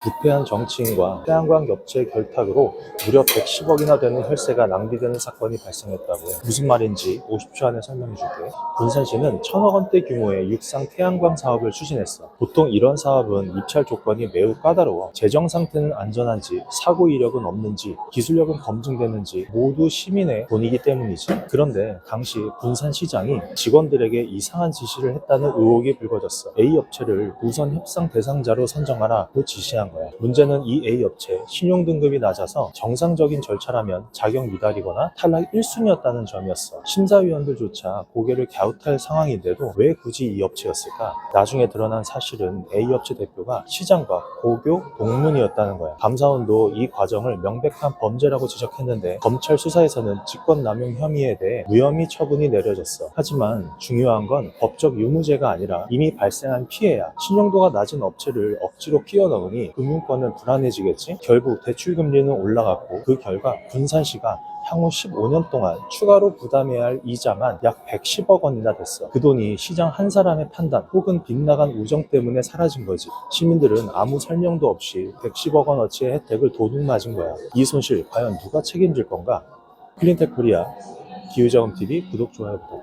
부패한 정치인과 태양광 업체 결탁으로 무려 110억이나 되는 혈세가 낭비되는 사건이 발생했다고요. 무슨 말인지 50초 안에 설명해 줄게. 군산시는 천억 원대 규모의 육상 태양광 사업을 추진했어. 보통 이런 사업은 입찰 조건이 매우 까다로워. 재정 상태는 안전한지, 사고 이력은 없는지, 기술력은 검증되는지 모두 시민의 돈이기 때문이지. 그런데 당시 군산시장이 직원들에게 이상한 지시를 했다는 의혹이 불거졌어. A 업체를 우선 협상 대상자로 선정하라 고 지시 한 거야. 문제는 이 A 업체 신용 등급이 낮아서 정상적인 절차라면 자격 미달이거나 탈락 1순위였다는 점이었어. 심사위원들조차 고개를 갸웃할 상황인데도 왜 굳이 이 업체였을까? 나중에 드러난 사실은 A 업체 대표가 시장과 고교 동문이었다는 거야. 감사원도 이 과정을 명백한 범죄라고 지적했는데 검찰 수사에서는 직권남용 혐의에 대해 무혐의 처분이 내려졌어. 하지만 중요한 건 법적 유무죄가 아니라 이미 발생한 피해야. 신용도가 낮은 업체를 억지로 끼워 넣으니 금융권은 불안해지겠지? 결국 대출금리는 올라갔고 그 결과 군산시가 향후 15년 동안 추가로 부담해야 할 이자만 약 110억 원이나 됐어. 그 돈이 시장 한 사람의 판단 혹은 빗나간 우정 때문에 사라진 거지. 시민들은 아무 설명도 없이 110억 원어치의 혜택을 도둑 맞은 거야. 이 손실 과연 누가 책임질 건가? 클린텍 코리아 기후자금TV 구독, 좋아요 부탁해.